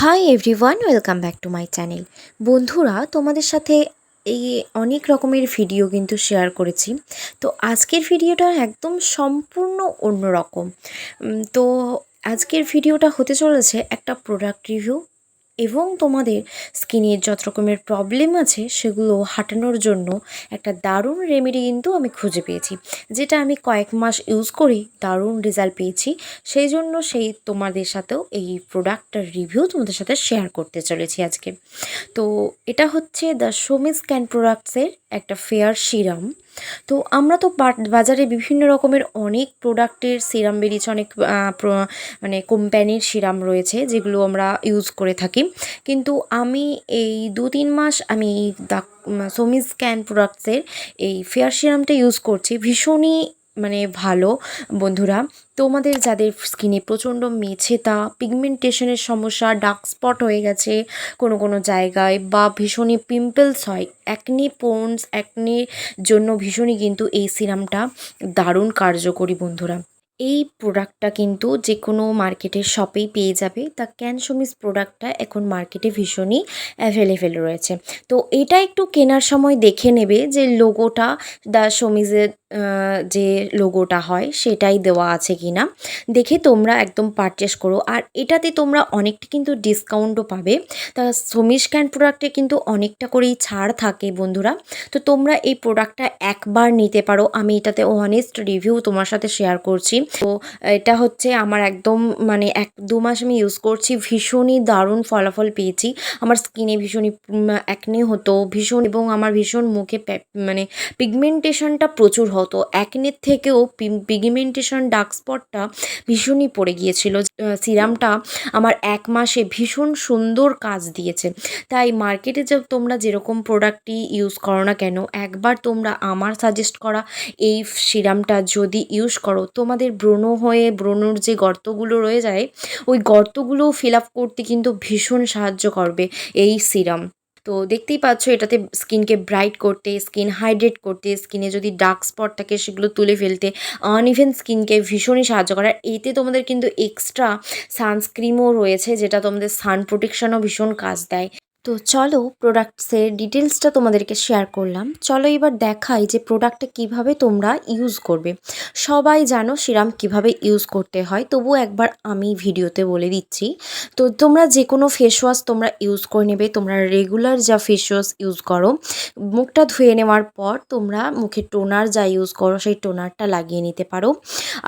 Hi everyone welcome back to my channel বন্ধুরা, তোমাদের সাথে এই অনেক রকমের ভিডিও কিন্তু শেয়ার করেছি। তো আজকের ভিডিওটা একদম সম্পূর্ণ অন্যরকম। তো আজকের ভিডিওটা হতে চলেছে একটা প্রোডাক্ট রিভিউ এবং তোমাদের স্কিনের যত রকমের প্রবলেম আছে, সেগুলো হাঁটানোর জন্য একটা দারুণ রেমেডি কিন্তু আমি খুঁজে পেয়েছি। যেটা আমি কয়েক মাস ইউজ করে, দারুণ রেজাল্ট পেয়েছি। সেই জন্য সেই তোমাদের সাথেও এই প্রোডাক্টটার রিভিউ তোমাদের সাথে শেয়ার করতে চলেছি আজকে। তো এটা হচ্ছে দ্য সোমিস ক্যান প্রোডাক্টসের একটা ফেয়ার সিরাম। তো আমরা তো বাজারে বিভিন্ন রকমের অনেক প্রোডাক্টের সিরাম বেরিয়েছে, অনেক মানে কোম্পানির সিরাম রয়েছে যেগুলো আমরা ইউজ করে থাকি। কিন্তু আমি এই দু তিন মাস আমি এই দা সোমি স্ক্যান প্রোডাক্টসের এই ফেয়ার সিরামটা ইউজ করছি। ভীষণই মানে ভালো, বন্ধুরা। তোমাদের যাদের স্কিনে প্রচণ্ড মেছেতা পিগমেন্টেশনের সমস্যা ডার্ক স্পট হয়ে গেছে কোনো কোনো জায়গায় বা ভীষণই পিম্পলস হয় অ্যাকনি পোন্স অ্যাকনির জন্য ভীষণই কিন্তু এই সিরামটা দারুণ কার্যকরী, বন্ধুরা। এই প্রোডাক্টটা কিন্তু যে কোনো মার্কেটের শপেই পেয়ে যাবে। তা ক্যানসোমিস প্রোডাক্টটা এখন মার্কেটে ভীষণই অ্যাভেলেবেল রয়েছে। তো এটা একটু কেনার সময় দেখে নেবে যে লোগোটা দ্য সমিজের যে লোগোটা হয় সেটাই দেওয়া আছে কি না দেখে তোমরা একদম পারচেস করো। আর এটাতে তোমরা অনেকটা কিন্তু ডিসকাউন্টও পাবে। তা সমিস ক্যান প্রোডাক্টে কিন্তু অনেকটা করেই ছাড় থাকে বন্ধুরা। তো তোমরা এই প্রোডাক্টটা একবার নিতে পারো। আমি এটাতে অনেস্ট রিভিউ তোমার সাথে শেয়ার করছি। তো এটা হচ্ছে আমার একদম মানে এক দু মাস আমি ইউজ করছি। ভীষণই দারুণ ফলাফল পেয়েছি। আমার স্কিনে ভীষণই অ্যাকনে হতো। ভীষণ এবং আমার ভীষণ মুখে মানে পিগমেন্টেশনটা প্রচুর হতো অ্যাকনের থেকেও পিগমেন্টেশন ডার্ক স্পটটা ভীষণই পড়ে গিয়েছিল। সিরামটা আমার এক মাসে ভীষণ সুন্দর কাজ দিয়েছে। তাই মার্কেটে যে তোমরা যেরকম প্রোডাক্টই ইউজ করো না কেন, একবার তোমরা আমার সাজেস্ট করা এই সিরামটা যদি ইউজ করো, তোমাদের ব্রণ হয়ে, ব্রণর যে গর্তগুলো রয়ে যায়, ওই গর্তগুলো ফিল আপ করতে কিন্তু ভীষণ সাহায্য করবে এই সিরাম। তো দেখতেই পাচ্ছ এটাতে স্কিনকে ব্রাইট করতে, স্কিন হাইড্রেট করতে, স্কিনে যদি ডার্ক স্পট থাকে সেগুলো তুলে ফেলতে, আনইভেন স্কিনকে ভীষণই সাহায্য করে। আর এতে তোমাদের কিন্তু এক্সট্রা সানস্ক্রিমও রয়েছে, যেটা তোমাদের সান প্রোটেকশনও ভীষণ কাজ দেয়। তো চলো প্রোডাক্টসের ডিটেলসটা তোমাদেরকে শেয়ার করলাম। চলো এবার দেখাই যে প্রোডাক্টটা কীভাবে তোমরা ইউজ করবে। সবাই জানো সিরাম কীভাবে ইউজ করতে হয় তবু একবার আমি ভিডিওতে বলে দিচ্ছি। তো তোমরা যে কোনো ফেস ওয়াশ তোমরা ইউজ করে নেবে, তোমরা রেগুলার যা ফেস ওয়াশ ইউজ করো, মুখটা ধুয়ে নেওয়ার পর তোমরা মুখে টোনার যা ইউজ করো সেই টোনারটা লাগিয়ে নিতে পারো।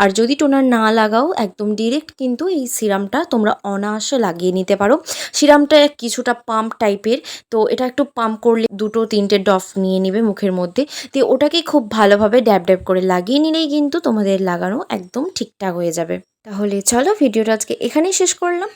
আর যদি টোনার না লাগাও, একদম ডিরেক্ট কিন্তু এই সিরামটা তোমরা অনায়াসে লাগিয়ে নিতে পারো। সিরামটা কিছুটা পাম্প টাইপের, তো এটা একটু পাম্প করলে দুটো তিনটে ডফ নিয়ে নেবে মুখের মধ্যে। দিয়ে ওটাকে খুব ভালোভাবে ড্যাব ড্যাব করে লাগিয়ে নিলেই কিন্তু তোমাদের লাগানো একদম ঠিকঠাক হয়ে যাবে। তাহলে চলো ভিডিওটা আজকে এখানেই শেষ করলাম।